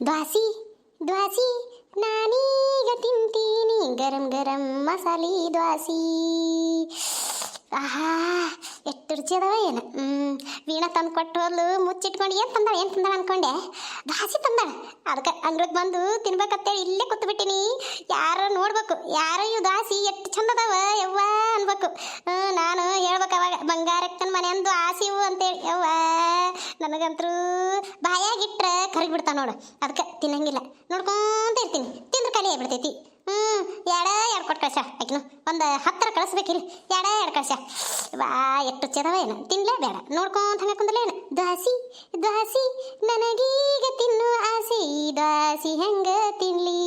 ದ್ವಾಸಿ ದ್ವಾಸಿ, ನಾನೀಗ ತಿಂತೀನಿ. ಗರಂ ಗರಂ ಮಸಾಲೆ ದ್ವಾಸಿ. ಆಹಾ, ಎಷ್ಟು ರುಚಿ ಅದಾವ ಏನು? ವೀಣಾ ತಂದು ಕೊಟ್ಟು ಹೋದ್ಲು ಮುಚ್ಚಿಟ್ಕೊಂಡು ಏನು ತಂದಾಳ ಏನು ತಂದಾಳ ಅನ್ಕೊಂಡೆ? ದ್ವಾಸಿ ತಂದಾಳ. ಅದಕ್ಕೆ ಅಂಗ್ಳಕ್ಕೆ ಬಂದು ತಿನ್ಬೇಕಂತೇಳಿ ಇಲ್ಲೇ ಕೂತು ಬಿಟ್ಟಿನಿ ಯಾರು ನೋಡ್ಬೇಕು, ಯಾರೋ ಇವು ದ್ವಾಸಿ ಎಷ್ಟು ಚಂದ ಅದಾವ ಯವ್ವ ಅನ್ಬೇಕು. ನಾನು ಹೇಳ್ಬೇಕು ಅವಾಗ, ಬಂಗಾರಕ್ಕನ ಮನೆ ಅಂದು ಆಸಿವು ಅಂತೇಳಿ. ಯವ್ವ, ನನಗಂತರೂ ನೋಡು, ಅದಕ್ಕೆ ತಿನ್ನಂಗಿಲ್ಲ. ನೋಡ್ಕೊಂತ ಇರ್ತೀನಿ. ತಿಂದ್ರೆ ಕಲಿ ಆಗ್ಬಿಡ್ತೈತಿ. ಹ್ಮ್ ಎಡ ಎರಡು ಕೊಟ್ಟು ಕಳ್ಸ ಆಕಿನು ಒಂದು ಹತ್ತರ ಕಳಿಸ್ಬೇಕಿಲ್ಲ ಎರಡ ಎರಡು ಕಳ್ಸ ವಾ, ಎಷ್ಟು ಚೆದವ ಏನು? ತಿನ್ಲೇ ಬೇಡ. ನೋಡ್ಕೊಂತ ಹಂಗೆ ಕುಂದಲೇ ಏನು? ದ್ವಾಸಿ ದ್ವಾಸಿ, ನನಗೀಗ ತಿನ್ನು ಆಸೆ. ದ್ವಾಸಿ ಹೆಂಗ ತಿನ್ಲಿ?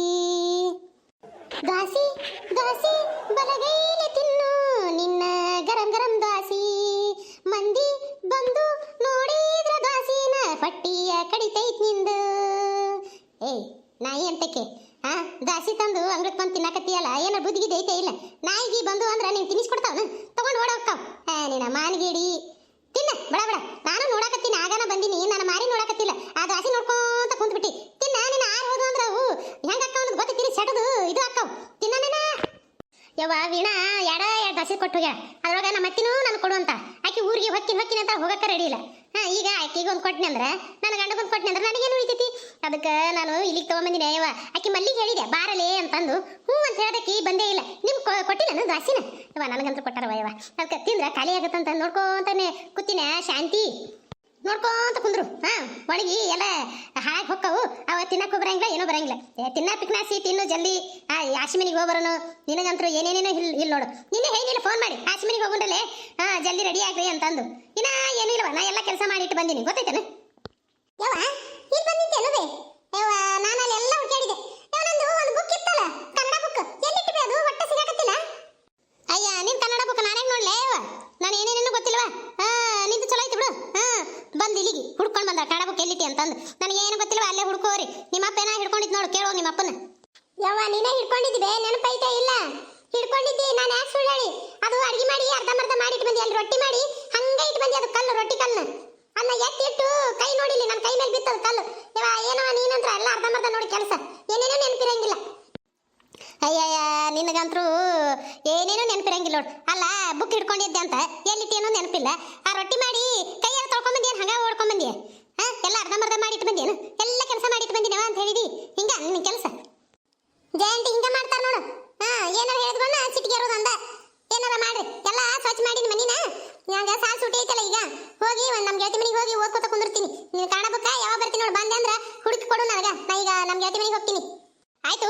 ದ್ವಾಸಿ ದ್ವಾಸಿ, ಬಲಗೈಲೆ ತಿನ್ನು. ನಿನ್ನ ಗರಂ ಗರಂ ದ್ವಾಸಿ. ಮಂದಿ ಬಂದು ಅಂತಕ್ಕೆ ಹಾ ದಾಸಿ ತಂದು ಅಂಗಡಿಗೆ ಬಂದು ತಿನ್ನಕತ್ತೀಯಲ್ಲ, ಏನೋ ಬುದ್ಧಿಗೆ ಐತೆ ಇಲ್ಲ. ನಾಯಿಗೆ ಬಂದು ಅಂದ್ರೆ ನೀನು ತಿನ್ನಿಸ್ಕೊಡ್ತಾವನ? ತಗೊಂಡು ಓಡೋಕ್ಕಾವ ಹಾ ನಿನ್ನ ಮಾನ್ಗಿಡಿ. ತಿನ್ನ, ಬಡ ಬಡ. ನಾನು ನೋಡಕತ್ತೀನಿ, ಆಗಾನ ಬಂದಿನಿ ನನ್ನ ಮಾರಿ ನೋಡಕತ್ತಿಲ್ಲ. ಆ ದಾಸಿ ನೋಡ್ಕೊಂತ ಕುಂತ್ಬಿಟ್ಟಿ. ತಿನ್ನ ನಿನ್ನ ಆರು ಹೋದು ಅಂದ್ರೆ ಅವು. ಹೆಂಗ ಅನ್ನೋದು ಗೊತ್ತೈತಿ ಸೆಟದು ಇದು ಅಕ್ಕವು. ತಿನ್ನ ನಿನ್ನ ಯವ್ವ, ವೀಣಾ ಎಡ ಎರಡು ದಾಸಿ ಕೊಟ್ಟು ಹೋಗ್ಯಾಳ. ಅದ್ರೊಳಗೆ ನಮ್ಮ ಅತ್ತಿನೂ ನಾನು ಕೊಡು ಅಂತ. ಆಕಿ ಊರಿಗೆ ಹೊಕ್ಕಿನ ಹೊಕ್ಕಿನ ಅಂತ ಹೋಗಕ್ಕೆ ರೆಡಿ ಇಲ್ಲ. ಹಾ, ಈಗ ಆಕಿಗೆ ಒಂದು ಕೊಟ್ಟಿನಿ ಅಂದ್ರೆ, ನನ್ನ ಗಂಡಗೊಂದು ಕೊಟ್ಟಿನಿ ಅಂದ್ರೆ ನನಗೇನು ಉಳಿತೈತಿ? ಅದಕ್ಕೆ ನಾನು ಇಲ್ಲಿಗೆ ತೊಗೊಂಬಂದಿನಿ ಅಯ್ಯವ ಆಕಿ ಮಲ್ಲಿಗೆ ಹೇಳಿದೆ, ಬಾರಲೇ ಅಂತಂದು. ಹ್ಞೂ ಅಂತ ಹೇಳೋದಕ್ಕೆ ಬಂದೇ ಇಲ್ಲ. ನಿಮ್ ಕೊಟ್ಟಿಲ್ಲ ದಾಸಿನ. ಯವ್ವ, ನನಗಂತೂ ಕೊಟ್ಟಾರ ಅಯ್ಯವ ಅದಕ್ಕೆ ತಿಂದ್ರೆ, ಖಾಲಿ ಆಗತ್ತಂತ ನೋಡ್ಕೊಂತಾನೆ ಕೂತಿನ, ಶಾಂತಿ. ನೋಡ್ಕೊಂತ ಕುಂದ್ರು. ಹಾ ಒಳಗಿ ಎಲ್ಲ ಹಾಳಾಗಿ ಹೊಕ್ಕವು. ಅವ ತಿನ್ನಕ್ಕೂ ಬರಂಗಿಲ್ಲ, ಏನೋ ಬರಂಗಿಲ್ಲ. ತಿನ್ನ ಪಿಕ್ನಾಸಿ, ತಿನ್ನು ಜಲ್ದಿ. ಆ ಆಶ್ಮಿನಿಗೆ ಹೋಗ್ಬರೋನು. ನಿನಗಂತರೂ ಏನೇನೇನೋ ಇಲ್ಲ ಇಲ್ಲಿ ನೋಡು. ನಿನ್ನೆ ಹೇಗಿಲ್ಲ ಫೋನ್ ಮಾಡಿ. ಆಶ್ಮಿನಿಗೆ ಹೋಗುಂಡಲೆ ಹಾ, ಜಲ್ದಿ ರೆಡಿ ಆಗ್ರಿ ಅಂತಂದು. ಇನ್ನ ಏನೂ ಇಲ್ಲವ ನಾ ಎಲ್ಲ ಕೆಲಸ ಮಾಡಿ ಬಂದಿನಿ ಬಂದೀನಿ. ಗೊತ್ತೈತೇನು ಅರ್ಧಂಬರ್ಧ ಮಾಡಿ ಇಟ್ಟು ಬಂದಿ. ಅಲ್ಲಿ ರೊಟ್ಟಿ ಮಾಡಿ ಹಂಗೆ ಇಟ್ಟು ಬಂದಿ. ಅದು ಕಲ್ಲು ರೊಟ್ಟಿ ಕಲ್ಲು. ಅನ್ನ ಎತ್ತಿಟ್ಟು ಕೈ ನೋಡಿಲಿ ನನ್ನ ಕೈ ಮೇಲೆ ಬಿತ್ತದ ಕಲ್ಲು ಇವ ಏನೋ ನೀನಂತ್ರ ಎಲ್ಲ ಅರ್ಧಂಬರ್ಧ ನೋಡಿ ಕೆಲಸ. ಏನೇನೋ ನೆನಪಿರಂಗಿಲ್ಲ. ಅಯ್ಯಯ್ಯ, ನಿನಗಂತರೂ ಏನೇನೋ ನೆನಪಿರಂಗಿಲ್ಲ ನೋಡು. ಅಲ್ಲ ಬುಕ್ ಹಿಡ್ಕೊಂಡಿದ್ದೆ ಅಂತ. ಎಲ್ಲಿಟ್ಟೇನೋ ನೆನಪಿಲ್ಲ ಆ ರೊಟ್ಟಿ ಮಾಡಿ ಕೈಯಾರ ತೊಳ್ಕೊಂಬಂದಿಯೇನು ಹಂಗ ಓಡ್ಕೊಂಬಂದಿಯ ಹಾ ಎಲ್ಲ ಅರ್ಧಂಬರ್ಧ ಮಾಡಿ ಇಟ್ಟು ಬಂದಿಯೇನು ಎಲ್ಲ ಕೆಲಸ ಮಾಡಿ ಇಟ್ಟು ಬಂದಿನವ ಅಂತ ಹೇಳಿದಿ ಹಿಂಗ ನಿನ್ನ ಕೆಲಸ ಜಯಂತಿ ಹಿಂಗ ಮಾಡ್ತಾರ ನೋಡು ಹಾ ಏನಾರ ಹೇಳಿದ್ಕೊಂಡ ಸಿಟಿಗೆ ಇರೋದು ಅಂದ ಏನಾರ ಮಾಡ್ರಿ ಎಲ್ಲ ಸ್ವಚ್ಛ ಮಾಡಿನ ಮನಿನ ಹಂಗ ಸಾಲ್ ಸುಟಿ ಐತಲ್ಲ ಈಗ ಹೋಗಿ ಒಂದ್ ನಮ್ ಗೆಳತಿ ಮನೆಗೆ ಹೋಗಿ ಓದ್ಕೋತ ಕುಂದಿರ್ತೀನಿ. ನೀನು ಬುಕ್ಕ ಯಾವಾಗ ಬರ್ತೀನಿ ನೋಡು. ಬಂದೆ ಅಂದ್ರ ಹುಡುಕಿ ಕೊಡು ನನಗೆ. ನಾ ಈಗ ನಮ್ಮ ಗೆಳತಿ ಮನೆಗೆ ಹೋಗ್ತೀನಿ. ಆಯ್ತು.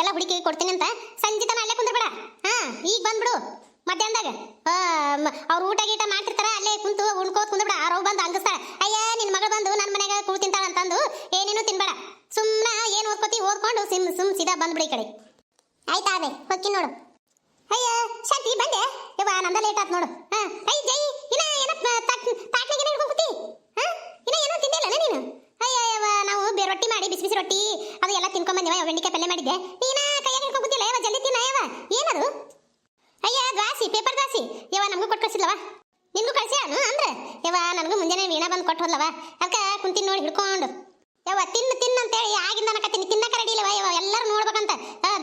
ಎಲ್ಲ ಹುಡುಕಿ ಕೊಡ್ತೀನಿ ಅಂತ. ಸಂಜೆ ತನ ಅಲ್ಲೇ ಕುಂದ್ರಬೇಡ. ಹಾ, ಈಗ ಬಂದ್ಬಿಡು. ಮಧ್ಯಾಹ್ನದಾಗ. ಅವ್ರು ಊಟ ಗೀಟ ಮಾಡ್ತಿರ್ತಾರ, ಅಲ್ಲೇ ಕುಂತು ಉಣ್ಕೋತ ಕುಂದ್ರಬೇಡ. ಅವ್ರು ಬಂದು ಅಂಗಿಸ್ತಾಳ. ಅಯ್ಯ, ನಿನ್ ಮಗಳು ಬಂದು ನನ್ನ ಮನೆಗೆ ಕೂಳ್ ತಿಂತಾಳ ಅಂತಂದು ಏನೇನು ತಿನ್ಬೇಡ. ಸುಮ್ಮನ ಏನು ಓದ್ಕೋತಿ? ಓದ್ಕೊಂಡು ಸಿಮ್, ಸುಮ್ ಸೀದಾ ಬಂದ್ಬಿಡಿ ಕಡೆ. ಆಯ್ತಾ ಅದೇ ಹೊಕ್ಕಿ ನೋಡು. ಅಯ್ಯ, ಶಾಂತಿ, ಬಂದೆ. ಯವ್ವ, ನಂದ ಲೇಟ್ ಆತ್ ನೋಡು. ಹಾ, ಅಯ್ಯ, ಜೈ ಇನ್ನ ಏನ ತಾಟ್ನಾಗ ಏನ ಹಿಡ್ಕೊಂಡ್ ಕೂತಿ ಹಾ ಇನ್ನ ಏನೋ ತಿಂದಿಲ್ಲ ನೀನು ಅಯ್ಯ ಯವ್ವ ನಾವು ಬೇ ರೊಟ್ಟಿ ಮಾಡಿ ಬಿಸಿ ಬಿಸಿ ರೊಟ್ಟಿ, ಅದು ಎಲ್ಲ ತಿನ್ಕೊಂಡ್ ಬಂದಿವ ಬೆಂಡಿಕಾಯಿ ಪಲ್ಯ ಮಾಡಿದ್ದೆ. ನೀನ ಕೈಯಾಗ ಹಿಡ್ಕೊಂಡ್ಬಿದ್ದಿಲ್ಲ ಯಾವ ಜಲ್ದಿ ತಿನ್ನ ಯಾವ ಏನದು? ಅಯ್ಯ, ದ್ವಾಸಿ ಪೇಪರ್ ದ್ವಾಸಿ. ಯವ್ವ, ನಮಗೂ ಕೊಟ್ಟು ಕಳ್ಸಿಲ್ಲವ ನಿನ್ಗೂ ಕಳ್ಸ್ಯಾನು ಅಂದ್ರೆ? ಯವ್ವ, ನನಗೂ ಮುಂಜಾನೆ ವೀಣಾ ಬಂದು ಕೊಟ್ಟು ಹೋದ್ಲವ ಅದಕ್ಕೆ ಕುಂತಿನ ನೋಡಿ ಹಿಡ್ಕೊಂಡು. ಯವ್ವ ತಿನ್ನು ತಿನ್ನು ಅಂತೇಳಿ, ಆಗಿಂದ ಅನ್ನಕತ್ತೀನಿ ತಿನ್ನಕ ರೆಡಿ ಇಲ್ಲವ ಯಾವ ಎಲ್ಲರೂ ನೋಡ್ಬೇಕಂತ.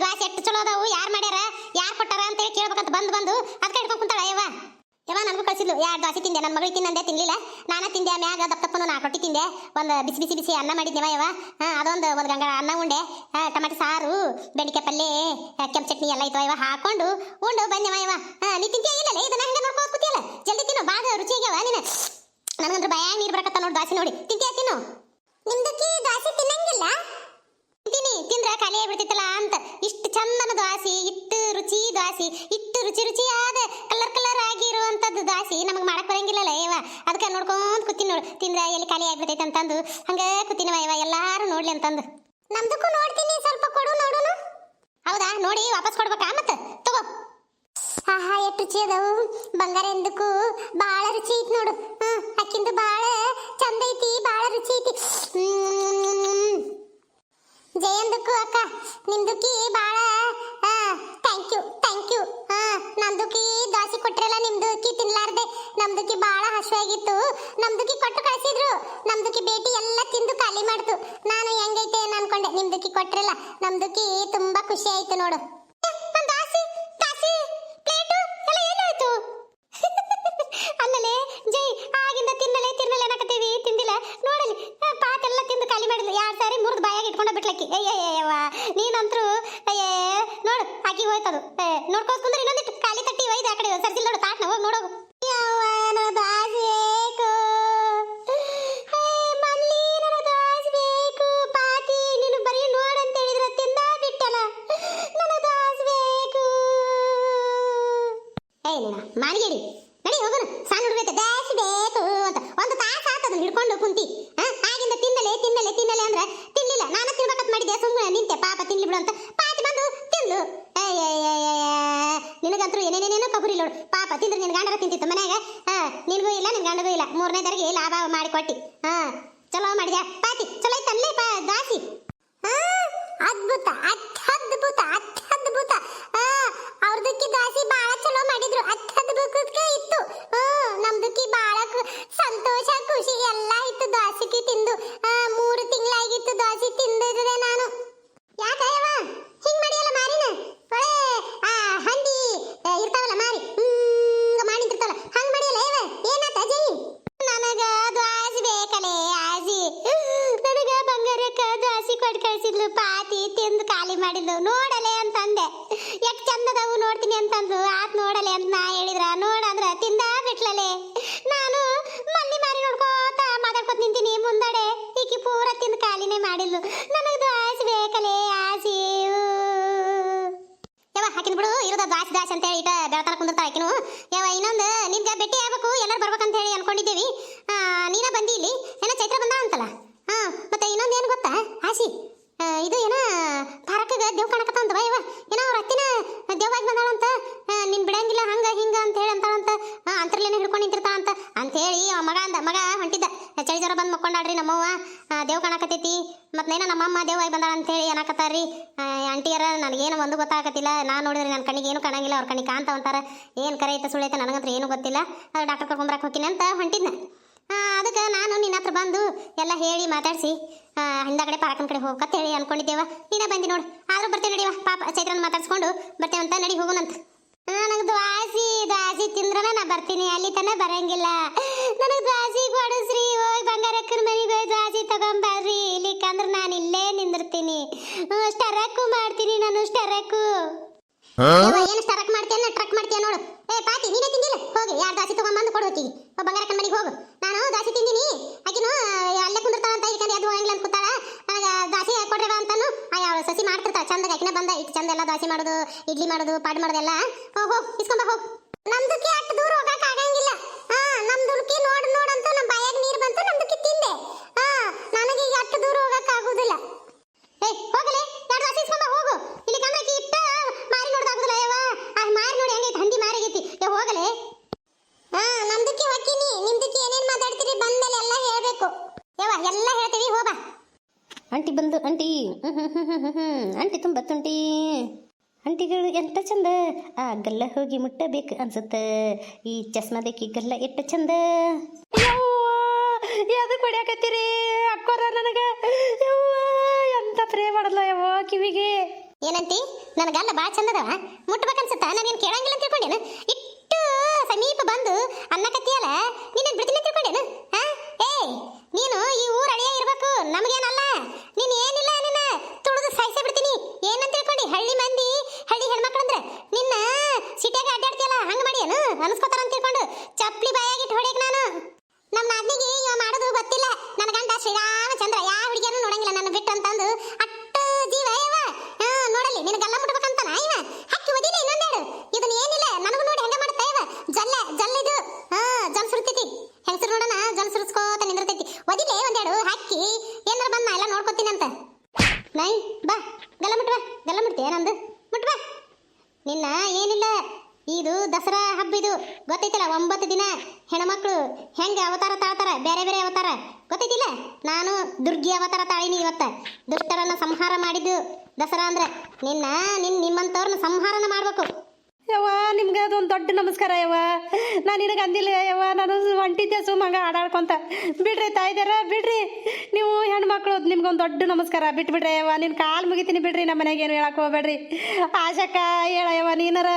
ದ್ವಾಸೆ, ಎಷ್ಟು ಚಲೋ ಅದಾವು, ಯಾರು ಮಾಡ್ಯಾರ, ಯಾರು ಕೊಟ್ಟಾರ ಅಂತೇಳಿ ಕೇಳ್ಬೇಕಂತ ಬಂದು ಬಂದು ಅದಕ್ಕೆ ಹಿಡ್ಕೊಂಡು ಕುಂತಾಳ ಯವ್ವ ಯವ್ವ, ನನಗೂ ಕಳಿಸಿದ್ಲು. ಎರಡು ದೋಸೆ ತಿಂದೆ. ನನ್ನ ಮಗಳಿಗೆ ತಿನ್ನಂದೆ ತಿನ್ನಲಿಲ್ಲ ನಾನು ತಿಂದೆ ಮ್ಯಾಗ ದಪ್ಪಪ್ಪನು ನಾಲ್ಕು ರೊಟ್ಟಿ ತಿಂದೆ. ಒಂದು ಬಿಸಿ ಬಿಸಿ ಬಿಸಿ ಅನ್ನ ಮಾಡಿದ್ನೆವ ಯಾವ ಹಾ, ಅದೊಂದು ಒಂದು ಗಂಗ ಅನ್ನ ಉಂಡೆ ಟಮಾಟಿ ಸಾರು, ಬೆಂಡಿಕಾಯಿ ಪಲ್ಯ ಕೆಂಪು ಚಟ್ನಿ ಎಲ್ಲ ಇತ್ತು ಯವ್ವ. ಹಾಕೊಂಡು ಉಂಡು ಬಂದೆವ ಯವ್ವ. ಹಾಂ, ನೀ ತಿಂತೀಯ ಇಲ್ಲಲ್ಲ ಇದನ್ನ ಹಂಗೆ ನೋಡ್ಕೊಂಡು ಕೂತಿಯಲ್ಲ ಜಲ್ದಿ ತಿನ್ನು ಬಾಳ ರುಚಿಯಾಗ್ಯಾವ ನೀನು. ನನಗಂದ್ರೆ ಭಯ, ನೀರು ಬರಕತ್ತ ನೋಡಿ ದಾಸಿ ನೋಡಿ. ತಿಂತೀಯ ತಿನ್ನು? ನಿಮ್ದಕ್ಕೆ ದಾಸಿ ತಿನ್ನಂಗಿಲ್ಲ? ತಿಂತೀನಿ, ತಿಂದ್ರೆ ಖಾಲಿ ಬಿಡ್ತಿತ್ತಲ್ಲ ಅಂತ. ಇಷ್ಟು ಚಂದನ ದ್ವಾಸಿ ಇಟ್ಟು ರುಚಿ ದ್ವಾಸಿ ಇಟ್ಟು ರುಚಿ ರುಚಿಯಾದ ನಮಗೆ ಮಾಡಕ್ ಬರಂಗಿಲ್ಲಲ್ಲ ಏವ ಅದಕ್ಕೆ ನೋಡ್ಕೊಂತ ಕೂತೀನಿ ನೋಡು. ತಿಂದ್ರ ಎಲ್ಲಿ ಖಾಲಿ ಆಗ್ಬಿಡ್ತೈತೆ ಅಂತಂದು. ಹಂಗ ಕೂತಿನವ ಇವ ಎಲ್ಲಾರು ನೋಡ್ಲಿ ಅಂತಂದು. ನಮ್ದಕ್ಕೂ ನೋಡ್ತೀನಿ, ಸ್ವಲ್ಪ ಕೊಡು ನೋಡುನು. ಹೌದಾ? ನೋಡಿ, ವಾಪಸ್ ಕೊಡ್ಬೇಕಾ ಮತ್ತೆ? ತಗೋ. ಆಹಾ, ಎಷ್ಟು ರುಚಿ ಅದಾವು. ಬಂಗಾರ ಎಂದಕ್ಕೂ ಬಾಳ ರುಚಿ ಐತಿ ನೋಡು. ಹ್ಮ್, ಅಕ್ಕಿಂದು ಬಾಳ ಚಂದ ಐತಿ, ಬಾಳ ರುಚಿ ಐತಿ. ಜಯಂದಕ್ಕೂ ಅಕ್ಕ. ನಿಮ್ದುಕಿ ಬಾಳ ಥ್ಯಾಂಕ್ ಯು ಥ್ಯಾಂಕ್ ಯು ಹಾ ನಮ್ದುಕಿ ದೋಸೆ ಕೊಟ್ರಲ್ಲ ನಿಮ್ದು ನಿಮ್ದುಕಿ ತಿನ್ಲಾರ್ದೆ. ನಮ್ದುಕಿ ಬಾಳ ಹಸಿವಾಗಿತ್ತು ನಮ್ದುಕಿ ಕೊಟ್ಟು ಕಳಿಸಿದ್ರು. ನಮ್ದುಕಿ ಬೇಟಿ ಎಲ್ಲ ತಿಂದು ಖಾಲಿ ಮಾಡ್ತು. ನಾನು ಹೆಂಗೈತೆ ಏನ್ ಅನ್ಕೊಂಡೆ. ನಿಮ್ದುಕಿ ಕೊಟ್ರಲ್ಲ ನಮ್ದುಕಿ ತುಂಬಾ ಖುಷಿ ಆಯ್ತು ನೋಡು. ಅಲ್ಲಲೇ ಜೈ ಆಗಿಂದ ತಿನ್ನಲೆ ತಿನ್ನಲೆ ಅನ್ನಕತ್ತೀವಿ. ತಿಂದಿಲ್ಲ ನೋಡಲಿ. ಆ, ಪಾತ್ ಎಲ್ಲ ತಿಂದು ಖಾಲಿ ಮಾಡಿದ್ಲು. ಎರಡ್ ಸಾರಿ ಮುರಿದು ಬಾಯಾಗಿ ಇಟ್ಕೊಂಡ ಬಿಟ್ಲಕ್ಕಿ. ಅಯ್ಯಯ್ಯವ್ವ ನೀನಂತ್ರು ಅಯ್ಯೇ ನೋಡು ಹಾಕಿ ಹೋಯ್ತದು. ಏ, ನೋಡ್ಕೋಸ್ ಇನ್ನೊಂದಿಟ್ಟು ಖಾಲಿ ತಟ್ಟಿ ಒಯ್ದು ಆ ಕಡೆ ಸರ್ಸಿಲ್ ನೋಡು ತಾಟ್ನ ಹೋಗಿ ಯವ್ವ, ನನಗ್ ದಾಸಿ ಬೇಕು. ಏ, ಮಲ್ಲಿ, ನನಗ್ ದಾಸಿ ಬೇಕು. ಪಾತಿ, ನೀನು ಬರೀ ನೋಡಂತ ಹೇಳಿದ್ರೆ ತಿಂದ ಬಿಟ್ಟಲ್ಲ ನನಗ್ ದಾಸಿ ಬೇಕು ಏಯ್ ನೀನ ಮಾನಿಗೇಡಿ ನಡಿ ಹೋಗೋಣ ಸಣ್ಣ ಹುಡುಗೈತೆ ದಾಸಿ ಬೇಕು ಅಂತ ಒಂದು ತಾಸು ಆತದ ಹಿಡ್ಕೊಂಡು ಕುಂತಿ. ಆಗಿಂದ ತಿನ್ನಲೆ ತಿನ್ನಲೆ ತಿನ್ನಲೆ ಅಂದ್ರೆ ತಿನ್ನಲಿಲ್ಲ ನಾನು ತಿನ್ಬೇಕಂತ ಮಾಡಿದ್ದೆ ಸುಮ್ಮನೆ ನಿಂತೆ, ಪಾಪ ತಿನ್ಲಿ ಬಿಡು ಅಂತ. ಪಾತಿ ಬಂದು ತಿಂದು ನಿನಗಂತೂ ಏನೇನೇನೇನೋ ಕಬುರಿ ನೋಡು ಪಾಪ ತಿಂದ್ರೆ ನಿನ್ ಗಂಡರ ತಿಂತಿತ್ತು ಮನ್ಯಾಗ. ನಿನಗೂ ಇಲ್ಲ, ನಿನ್ ಗಂಡಗೂ ಇಲ್ಲ. ಮೂರನೇ ದರಿಗೆ ಲಾಭ ಮಾಡಿ ಕೊಟ್ಟಿ ಹಾ ಚಲೋ ಮಾಡಿದ್ಯಾ? ಪಾತಿ, ಚಲೋ ಐತಲ್ಲೇ ಪಾ, ದಾಸಿ ಆ, ಅದ್ಭುತ ಅತ್ಯದ್ಭುತ ಅತ್ಯದ್ಭುತ ಆ, ಅವ್ರದಕ್ಕಿ ದಾಸಿ ಬಾಳ ಚಲೋ ಮಾಡಿದ್ರು ಅತ್ಯದ್ಭುತ ಇತ್ತು ಆ, ನಮ್ದಕ್ಕಿ ಬಾಳ ಕು- ಸಂತೋಷ ಖುಷಿ ಎಲ್ಲ ಇತ್ತು ದಾಸಿಗೆ ತಿಂದು ಆ, ಮೂರು ತಿಂಗಳಾಗಿತ್ತು ದಾಸಿ ತಿಂದಿದ್ರೆ ನಾನು ಯಾಕಯ್ಯವ ಹಿಂಗ್ ಮಾಡಿಯಲ್ಲ ಮಾರಿನ ಒಳ್ಳೆ ಆ ಹಂದಿ ಆ, ಇರ್ತಾವಲ್ಲ ಮಾರಿ ಹಿಂಗ ಮಾಡಿ ನಿಂತಿರ್ತಾವಲ್ಲ ಹಂಗ್ ಮಾಡಿಯಲ್ಲ ಏವ ಏನಾತ ಜೈ ನನಗ ದ್ವಾಸಿ ಬೇಕಲೇ ಆಸಿ ನನಗ ಬಂಗಾರಕ್ಕ ದ್ವಾಸಿ ಕೊಟ್ಟು ಕಳ್ಸಿದ್ಲು ಪಾತಿ ತಿಂದು ಖಾಲಿ ಮಾಡಿದ್ಲು ನೋಡಲೆ ಅಂತಂದೆ ಎಷ್ಟ್ ಚಂದದವು ನೋಡ್ತೀನಿ ಅಂತಂದ್ಲು ಆತ್ ನೋಡಲೆ ಅಂತ ನಾ ಹೇಳಿದ್ರ ನೋಡಂದ್ರ ತಿಂದ ಬಿಟ್ಲಲೆ ನಾನು ಮಲ್ಲಿ ಮಾರಿ ನೋಡ್ಕೋತ ಮಾತಾಡ್ಕೊತ ನಿಂತೀನಿ ಮುಂದಡೆ ಈಕಿ ಪೂರ ತಿಂದು ಖಾಲಿನೇ ಮಾಡಿದ್ಲು ನನಗ ದ್ವಾಸಿ ಬೇಕಲೇ ಆಸಿ ಯವ ಹಾಕಿದ್ ಬಿಡು ಇರೋದ ದಾಸಿ ದಾಸಿ ಅಂತ ಹೇಳಿ ಇಟ ಬೆಳತನ ಕುಂದಿರ್ತಾಳ ಆಕಿನು ಯವ ಇನ್ನೊಂದು ನಿಮ್ಗೆ ಭೇಟಿ ಆಗ್ಬೇಕು ಎಲ್ಲರೂ ಬರ್ಬೇಕಂತ ಹೇಳಿ ಅನ್ಕೊಂಡಿದ್ದೀವಿ ಆ, ನೀನ ಬಂದಿ ಇಲ್ಲಿ ಏನೋ ಚೈತ್ರ ಬಂದ ಅಂತಲ್ಲ ಹಾ ಮತ್ತೆ ಇನ್ನೊಂದು ಏನು ಗೊತ್ತಾ ಆಸಿ ಆ, ಇದು ಏನ ಭಾರಕಗ ದೇವ್ ಕಾಣಕತ್ತಂತ ಯವ ಏನೋ ಅವ್ರ ಅತ್ತಿನ ದೇವಾಗಿ ಬಂದಾಳಂತ ಆ, ನಿನ್ ಬಿಡಂಗಿಲ್ಲ ಹಂಗ ಹಿಂಗ ಅಂತ ಹೇಳಿ ಅಂತಾಳಂತ ಆ, ಅಂತರ್ಲೇನೆ ಹಿಡ್ಕೊಂಡು ನಿಂತಿರ್ತಾಳಂತ ಅಂತ ಹೇಳಿ ಅವ ಮಗ ಅಂದ ಮಗ ಹೊಂಟಿದ್ದ ಚಳಿ ಜ್ವರ ಬಂದು ಮಕ್ಕೊಂಡಾಡ್ರಿ ನಮ್ಮವ್ವ ಆ, ದೇವ್ ಕಾಣಕತ್ತೈತಿ ಮತ್ತೇನ ನಮ್ಮಮ್ಮ ದೇವಾಗಿ ಬಂದಾಳ ಆ, ಆಂಟಿಯರ ನನಗೇನು ಒಂದು ಗೊತ್ತಾಗತ್ತಿಲ್ಲ ನಾನು ನೋಡಿದ್ರೆ ನನ್ನ ಕಣ್ಣಿಗೆ ಏನು ಕಾಣಂಗಿಲ್ಲ. ಅವ್ರ ಕಣ್ಣಿಗೆ ಕಾಣ್ತಾ ಅಂತಾರ. ಏನು ಕರೆ ಐತೆ ಸುಳ್ಳು ಐತೆ ನನಗಂತ್ರ ಏನು ಗೊತ್ತಿಲ್ಲ. ಅದು ಡಾಕ್ಟರ್ ಕರ್ಕೊಂಬರಕ್ಕೆ ಹೋಗಿನಿ ಅಂತ ಹೊಂಟಿದ್ನ. ಅದಕ್ಕೆ ನಾನು ನಿನ್ನ ಹತ್ರ ಬಂದು ಎಲ್ಲ ಹೇಳಿ ಮಾತಾಡಿಸಿ. ಹಿಂದಾಗಡೆ ಪಾರಕನ ಕಡೆ ಹೋಗಕ್ಕೆ ಹೇಳಿ ಅನ್ಕೊಂಡಿದ್ದೇವ. ನೀನ ಬಂದಿ ನೋಡು. ಆದರೂ ಬರ್ತೇವೆ ನಡಿವ ಪಾಪ ಚೈತ್ರನ ಮಾತಾಡ್ಸ್ಕೊಂಡು ಬರ್ತೇವಂತ ನಡಿ ಹೋಗೋಣಂತ ನನಗೆ ದ್ವಾಸಿ ದ್ವಾಸಿ ತಿಂದ್ರನ ನಾ ಬರ್ತೀನಿ. ಅಲ್ಲಿ ತಾನೇ ಬರಂಗಿಲ್ಲ. ನನಗೆ ಏನು ಮಾಡ್ತೇನೆ ಟ್ರಕ್ ಮಾಡ್ತೀಯ ನೋಡು. ಏ ನೀನೇ ತಿಂದಿಲ್ಲ? ಹೋಗಿ, ಯಾರು ದಾಸಿ ತಗೊಂಬಂದು ಕೊಡು ಹೋಗಿ ಮನೆಗೆ ಹೋಗು. ನಾನು ದಾಸಿ ತಿಂದಿನಿ. ಆಕಿನು ಅಲ್ಲೇ ಕುಂದಿರ್ತಾಳ ಅಂತ ಇದಕ್ಕೆ ಹೋಗಂಗಿಲ್ಲ ಅಂತ ಕೂತಾಳ. ನನಗೆ ದಾಸಿ ಕೊಡ್ರವ ಅಂತಾನು. ಯಾವ ಸಸಿ ಮಾಡ್ತಿರ್ತಾಳ. ಚಂದ ಆಕಿನ ಬಂದ. ಇಟ್ಟು ಚಂದ ಎಲ್ಲ ದಾಸಿ ಮಾಡೋದು, ಇಡ್ಲಿ ಮಾಡೋದು, ಪಾಡ್ ಮಾಡೋದೆಲ್ಲ ಹೋಗೋ ಹೋಗ್ ಇಸ್ಕೊಂಬ ಹೋಗ್ ನಮ್ದಕ್ಕೆ ಅಷ್ಟು ದೂರ ಹೋಗಕ್ ಆಗಂಗಿಲ್ಲ. ಹಾ ನಮ್ದುಲ್ಕಿ ನೋಡು ನಮ್ಮ ಬಾಯಾಗ ನೀರ್ ಬಂತು ನಮ್ದಕ್ಕೆ ತಿಂದೆ. ಹಾ ನನಗೆ ಈಗ ಅಷ್ಟು ದೂರ ಹೋಗಕ್ ಆಗುದಿಲ್ಲ ಏ ಹೋಗಲೇ ಎರಡು ಹಸಿ ಇಸ್ಕೊಂಬ ಹೋಗು ಇಲ್ಲಿ ಕಮಲಕ್ಕೆ ಇಟ್ಟ ಮಾರಿ ನೋಡ್ದಾಗುದಿಲ್ಲ ಯವ್ವ ಆ ಮಾರಿ ನೋಡಿ ಹೆಂಗೈತೆ ಹಂದಿ ಮಾರಿ ಆಗೈತಿ ಏ ಹೋಗಲೇ ಹಾ ನಮ್ದಕ್ಕೆ ಹೊಕ್ಕಿನಿ ನಿಮ್ದಕ್ಕೆ ಏನೇನ್ ಮಾತಾಡ್ತೀರಿ ಬಂದ್ಮೇಲೆ ಎಲ್ಲ ಹೇಳ್ಬೇಕು ಯವ್ವ ಎಲ್ಲ ಹೇಳ್ತೀವಿ ಹೋಗ ಆಂಟಿ ಬಂದು ಆಂಟಿ ಹ್ಮ್ ಹ್ಮ್ ಹ್ಮ್ ಹ್ಮ್ ಹ್ಮ್ ಹ್ಮ್. ಆಂಟಿ ಅಂಟಿಗಳು ಎಂತ ಚಂದ? ಆ ಗಲ್ಲ ಹೋಗಿ ಮುಟ್ಟಬೇಕು ಅನ್ಸುತ್ತೆ. ಈ ಚಸ್ಮಾದಕ್ಕೆ ಗಲ್ಲ ಎಷ್ಟು ಚಂದ? ಯಾವ್ದು ಕೊಡ್ಯಾಕತ್ತೀರಿ? ಅಕ್ಕೋರ ನನಗೆ? ಎಂತ ಪ್ರೇ ಮಾಡಲ್ಲ ಯಾವ ಕಿವಿಗೆ? ಏನಂತಿ? ನನಗಲ್ಲ ಬಾ ಚಂದದವ. ಮುಟ್ಬೇಕನ್ಸುತ್ತ? ನಾನೇನು ಕೇಳಂಗಿಲ್ಲ ಅಂತ ತಿಳ್ಕೊಂಡೇನು ಇಟ್ಟು ಸಮೀಪ ಬಂದು ಅನ್ನಕತ್ತಿಯಲ್ಲ ನೀನೇನ್ ಬಿಡ್ತೀನಿ ತಿಳ್ಕೊಂಡೇನು ಹಾ ಏ ನೀನು ಈ ಊರ ಅಳಿಯ ಇರ್ಬೇಕು ನಮಗೇನಲ್ಲ ನೀನ್ ಏನಿಲ್ಲ ನಿನ್ನ ತುಳಿದು ಸಾಯಿಸೇ ಬಿಡ್ತೀನಿ ಏನಂತ ತಿಳ್ಕೊಂಡಿ ಹಳ್ಳಿ ಮಂದಿ ಹಳ್ಳಿ ಹೆಣ್ಮಕ್ಳಂದ್ರೆ ನಿನ್ನ ಸಿಟಿಯಾಗ ಅಡ್ಡಾಡ್ತಿಯಲ್ಲ ಹಂಗ ಮಾಡಿ ಏನು ಅನ್ಸ್ಕೊತಾರ ಅಂತ ತಿಳ್ಕೊಂಡು ಚಪ್ಲಿ ಬಾಯಾಗಿಟ್ಟು ಹೊಡಿಯಕ್ ನಾನು ನಮ್ಮ ನಾದ್ನಿಗೆ ಇವ ಮಾಡೋದು ಗೊತ್ತಿಲ್ಲ ನನ್ನ ಗಂಡ ಶ್ರೀರಾಮಚಂದ್ರ ಯಾವ ಹುಡುಗಿಯನ್ನು ನೋಡಂಗಿಲ್ಲ ನನ್ನ ಬಿಟ್ಟು ಅಂತಂದು ಅಟ್ಟು ಜೀವ ಇವ ಹಾ ನೋಡಲಿ ನಿನ್ನ ಗಲ್ಲ ಮುಟ್ಬೇಕಂತ ಇವ ಹಕ್ಕಿ ಒದಿಲಿ ಇನ್ನೊಂದೆರಡು ಇದನ್ನ ಏನಿಲ್ಲ ನನಗೂ ನೋಡಿ ಹೆಂಗ ಮಾಡ್ತಾ ಇವ ಜಲ್ಲ ಜಲ್ಲ ಇದು ಹಾ ಜಲ್ ಸುರ್ತೈತಿ ಹೆಂಗಸರು ನೋಡೋಣ ಜಲ್ ಸುರಿಸ್ಕೋತ ನಿಂದಿರ್ತೈತಿ ಒದಿಲೆ ಒಂದೆರಡು ಹಾಕಿ ಏನಾರ ಬಂದ ನಾಯಿ, ಬಾ ಗಲ್ಲ ನೈ ಬಾ ಗಲ್ಲ ಮುಟ್ತೀಯ ನಂದು? ಮುಟ್ವಾ. ನಿನ್ನ ಏನಿಲ್ಲ, ಇದು ದಸರಾ ಹಬ್ಬ ಇದು. ಗೊತ್ತೈತಿಲ್ಲ, ಒಂಬತ್ತು ದಿನ ಹೆಣ್ಮಕ್ಳು ಹೆಂಗೆ ಅವತಾರ ತಾಳ್ತಾರ? ಬೇರೆ ಬೇರೆ ಅವತಾರ. ಗೊತ್ತೈತಿಲ್ಲ? ನಾನು ದುರ್ಗಿ ಅವತಾರ ತಾಳಿನಿ ಇವತ್ತ. ದುಷ್ಟರನ್ನ ಸಂಹಾರ ಮಾಡಿದ್ದು ದಸರಾ ಅಂದ್ರೆ. ನಿನ್ನ ನಿನ್ನ ನಿಮ್ಮಂಥವ್ರನ್ನ ಸಂಹಾರನ ಮಾಡ್ಬೇಕು. ಯವ್ವ, ನಿಮ್ಗೆ ಅದೊಂದು ದೊಡ್ಡ ನಮಸ್ಕಾರ ಯವ್ವ. ನಾನು ನಿನಗೆ ಅಂದಿಲ್ಲ ಯವ್ವ, ನಾನು ಹೊಂಟಿದ್ದೆ ಸುಮ್ಮಂಗ ಆಡಾಡ್ಕೊಂತ. ಬಿಡ್ರಿ ತಾಯ್ದಾರ, ಬಿಡ್ರಿ. ನೀವು ಹೆಣ್ಮಕ್ಳು, ನಿಮ್ಗೊಂದು ದೊಡ್ಡ ನಮಸ್ಕಾರ. ಬಿಟ್ಬಿಡ್ರಿ ಯವ್ವ ನಿನ್ನ ಕಾಲು ಮುಗಿತೀನಿ ಬಿಡ್ರಿ ನಮ್ಮ ಮನೆಗೆ ಏನು ಹೇಳಕ್ಕೆ ಹೋಗ್ಬೇಡ್ರಿ. ಆಶಕ್ಕ ಹೇಳ ಯವ್ವ ನೀನಾರ.